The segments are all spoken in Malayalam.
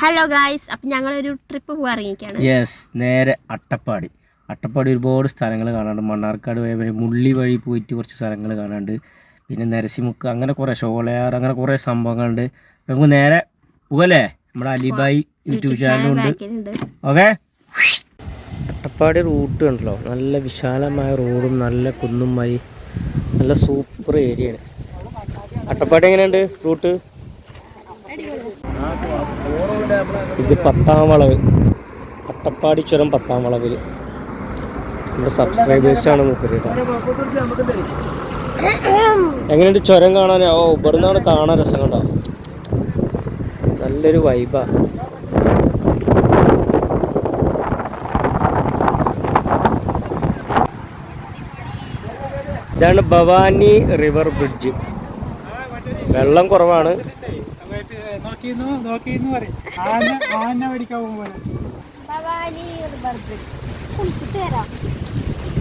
ഹലോ ഗായ്സ് അപ്പം ഞങ്ങളൊരു ട്രിപ്പ് പോകാൻ ഇറങ്ങിക്കാണ് യെസ് നേരെ അട്ടപ്പാടി. അട്ടപ്പാടി ഒരുപാട് സ്ഥലങ്ങൾ കാണാണ്ട് മണ്ണാർക്കാട് പോയ പിന്നെ മുള്ളി വഴി പോയിട്ട് കുറച്ച് സ്ഥലങ്ങൾ കാണാണ്ട് പിന്നെ നരസിമുക്ക് അങ്ങനെ കുറേ ഷോളയാർ അങ്ങനെ കുറേ സംഭവങ്ങളുണ്ട്. നമുക്ക് നേരെ പോകല്ലേ നമ്മുടെ അലിബായി യൂട്യൂബ് ചാനലുണ്ട് ഓക്കെ അട്ടപ്പാടി റൂട്ട് ഉണ്ടല്ലോ നല്ല വിശാലമായ റോഡും നല്ല കുന്നും വഴി നല്ല സൂപ്പർ ഏരിയയാണ് അട്ടപ്പാടി എങ്ങനെയുണ്ട് റൂട്ട് ഇത് പത്താം വളവ്. അട്ടപ്പാടി ചുരം പത്താം വളവിൽ നമ്മുടെ സബ്സ്ക്രൈബേഴ്സാണ് മൂപ്പര് എങ്ങനെയുണ്ട് ചുരം കാണാൻ? ഓ ഇവിടുന്നാണ് കാണാൻ രസം കണ്ടോ? നല്ലൊരു വൈബാ ഇതാണ് ഭവാനി റിവർ ബ്രിഡ്ജ് വെള്ളം കുറവാണ്. നോക്കിയിരുന്നു നോക്കിയിരുന്നു പറയും. ആന ആന പിടിക്കാൻ പോകുമ്പോൾ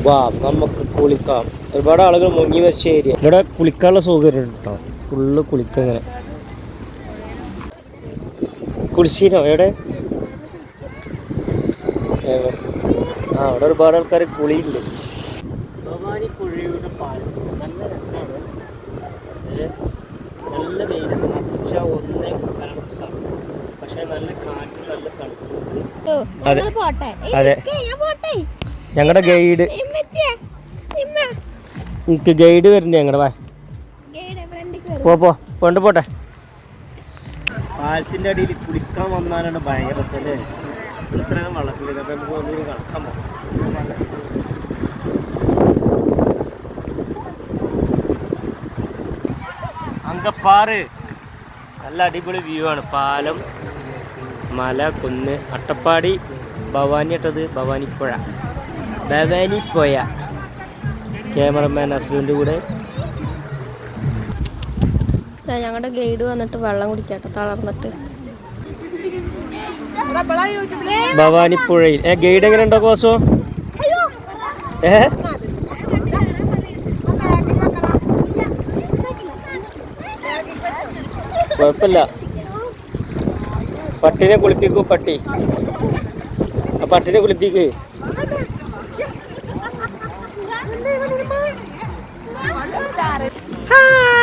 വാ നമുക്ക് കുളിക്കാം. ഒരുപാട് ആളുകൾ മുങ്ങി വെച്ച ഏരിയ. ഇവിടെ കുളിക്കാനുള്ള സൗകര്യം ഉണ്ട് കേട്ടോ ഫുള്ള് കുളിക്കങ്ങനെ കുളിച്ചീനോ എവിടെ? ആ അവിടെ ഒരുപാട് ആൾക്കാർ കുളിയുണ്ട്. ഭവാനി പുഴയുടെ പാലം. നല്ല രസമാണ് നല്ല വെയിലുണ്ട് ഉച്ച ഒന്നേ മുക്കാലാണ് സമയം പക്ഷേ നല്ല കാറ്റ് നല്ല തണുപ്പുണ്ട് അതെ. ഞങ്ങളുടെ ഗൈഡ്. എനിക്ക് ഗൈഡ് വരുന്നുണ്ട് ഞങ്ങളുടെ വാ. ഗൈഡ് ഫ്രണ്ടിൽ പോ പോ. കൊണ്ട് പോട്ടെ. പാലത്തിന്റെ അടിയിൽ കുളിക്കാൻ വന്നാലാണ് ഭയങ്കര രസമല്ലേ ഇത്രയും വെള്ളത്തിലേക്ക് അപ്പൊ നമുക്ക് ഒന്നും കളക്കാൻ പോകാം അങ്കപ്പാറ് നല്ല അടിപൊളി വ്യൂ ആണ്. പാലം മല കുന്ന് അട്ടപ്പാടി ഭവാനി ഇട്ടത് ഭവാനിപ്പുഴ ഭവാനിപ്പുഴ ക്യാമറമാൻ അസുവിന്റെ കൂടെ. ഞങ്ങളുടെ ഗൈഡ് വന്നിട്ട് വെള്ളം കുടിക്കട്ടെ തളർന്നിട്ട്. ഭവാനിപ്പുഴയിൽ ഏ ഗൈഡ് എങ്ങനെ ഉണ്ടോ കോസോ ഏ? കുഴപ്പമില്ല. പട്ടിനെ കുളിപ്പിക്കൂ പട്ടി. ആ പട്ടിനെ കുളിപ്പിക്ക്. ഹായ്.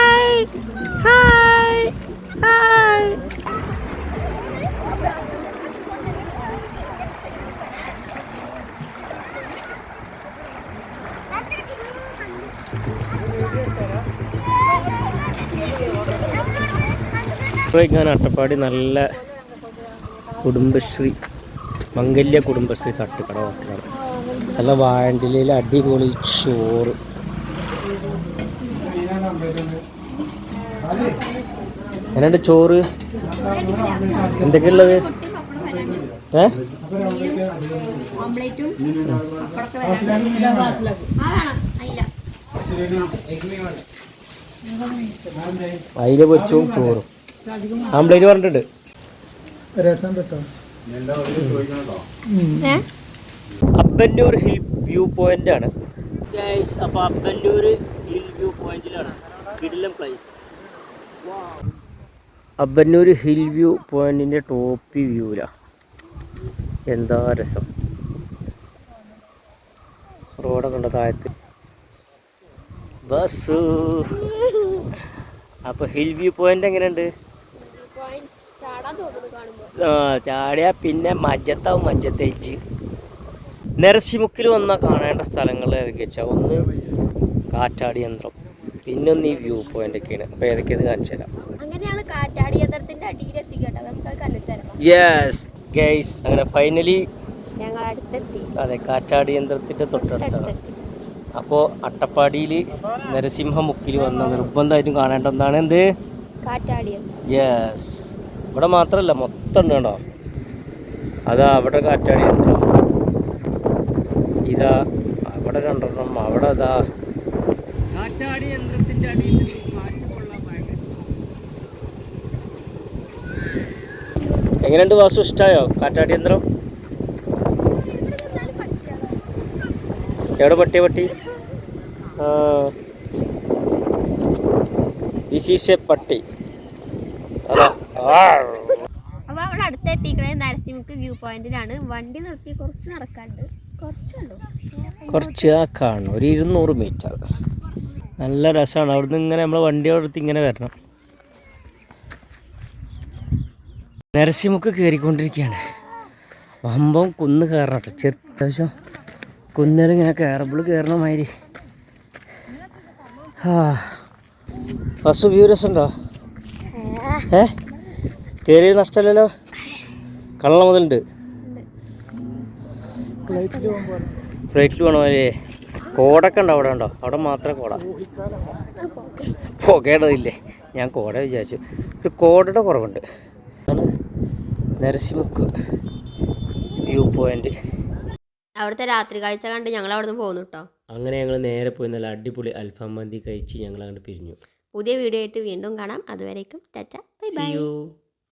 ഞാൻ അട്ടപ്പാടി നല്ല കുടുംബശ്രീ മംഗല്യ കുടുംബശ്രീ തട്ടുകട ഹോട്ടലാണ് നല്ല വാഴണ്ടിലയിൽ അടിപൊളി ചോറ്. എന്നുണ്ട് ചോറ്? എന്തൊക്കെയുള്ളത്? ഏ? അയില പൊരിച്ചവും ചോറും. ആംപ്ലേറ്റ് പറഞ്ഞിട്ടുണ്ട്. രസം കിട്ടും അബ്ബന്നൂർ ഹിൽ വ്യൂ പോയിന്റ് ആണ്. അപ്പൊ അപ്പോൾ അബ്ബന്നൂർ ഹിൽ വ്യൂ പോയിന്റിലാണ്. കിടിലം പ്ലേസ് അബ്ബന്നൂർ ഹിൽ വ്യൂ പോയിന്റിന്റെ ടോപ്പ് വ്യൂല എന്താ രസം? റോഡൊക്കെ ഉണ്ട് താഴത്ത്? ബസ്സു. അപ്പോൾ ഹിൽ വ്യൂ പോയിന്റ് എങ്ങനെയുണ്ട്? ചാടിയാ പിന്നെ മജ്ജത്താവും മജ്ജത്തേച്ച്. നരസിമുക്കിൽ വന്നാൽ കാണേണ്ട സ്ഥലങ്ങൾ ഏതൊക്കെ വെച്ചാൽ ഒന്ന് കാറ്റാടി യന്ത്രം. പിന്നെ ഒന്ന് ഈ വ്യൂ പോയിന്റ് ഒക്കെയാണ് അപ്പൊ ഏതൊക്കെയാണ് കാണിച്ചു തരാം. യെസ് ഗൈസ് അങ്ങനെ ഫൈനലി അതെ കാറ്റാടി യന്ത്രത്തിന്റെ തൊട്ടടുത്താണ്. അപ്പോ അപ്പോൾ അട്ടപ്പാടിയിൽ നരസിംഹമുക്കിൽ വന്ന നിർബന്ധമായിട്ടും കാണേണ്ട ഒന്നാണ് എന്ത്? കാറ്റാടി യെസ് ഇവിടെ മാത്രമല്ല മൊത്തം ഉണ്ട് കേട്ടോ അതാ അവിടെ കാറ്റാടി യന്ത്രം. ഇതാ അവിടെ രണ്ടെണ്ണം അവിടെ അതാ കാറ്റാടി യന്ത്രത്തിന്റെ അടിയിൽ എങ്ങനെയുണ്ട് വാസു ഇഷ്ടമായോ കാറ്റാടി യന്ത്രം? എവിടെ പട്ടി? പട്ടി ഈ ദിസ് ഈസ് എ പട്ടി. അപ്പൊ അവിടെ അടുത്ത് എത്തിക്കണത് നരസിംഹക്ക് വ്യൂ പോയിന്റിലാണ്. വണ്ടി നിർത്തി കുറച്ച് നടക്കാണ്ട് കുറച്ച് കാണും ഒരു ഇരുന്നൂറ് മീറ്റർ. നല്ല രസമാണ്. അവിടുന്ന് ഇങ്ങനെ നമ്മൾ വണ്ടി അവിടുത്തെ ഇങ്ങനെ വരണം. നരസിമുക്ക് കയറിക്കൊണ്ടിരിക്കുകയാണ് വമ്പം കുന്ന് കയറണം കേട്ടോ. ചെറു അത്യാവശ്യം കയറുമ്പോൾ കയറണമായിരി ആ. ബസ് വ്യൂ രസമുണ്ടോ? ഏ? കയറിയ നഷ്ടമല്ലല്ലോ കള്ള മുതലുണ്ട്. ഫ്ലൈറ്റിൽ പോകണമല്ലേ കോടൊക്കെ ഉണ്ടോ അവിടെ ഉണ്ടോ? അവിടെ മാത്രം കോട. പുകയുടേതില്ലേ ഞാൻ കോട വിചാരിച്ചു. ഒരു കോടയുടെ കുറവുണ്ട്. Narasimukku view point. അവിടുത്തെ രാത്രി കാഴ്ച കണ്ട് ഞങ്ങൾ അവിടെ നിന്ന് പോകുന്നു കേട്ടോ അങ്ങനെ ഞങ്ങൾ നേരെ പോയി നല്ല അടിപൊളി അൽഫാം മന്തി കഴിച്ച് ഞങ്ങൾ അങ്ങോട്ട് പിരിഞ്ഞു. പുതിയ വീഡിയോ ആയിട്ട് വീണ്ടും കാണാം അതുവരേക്കും ചച്ച ബൈ ബൈ.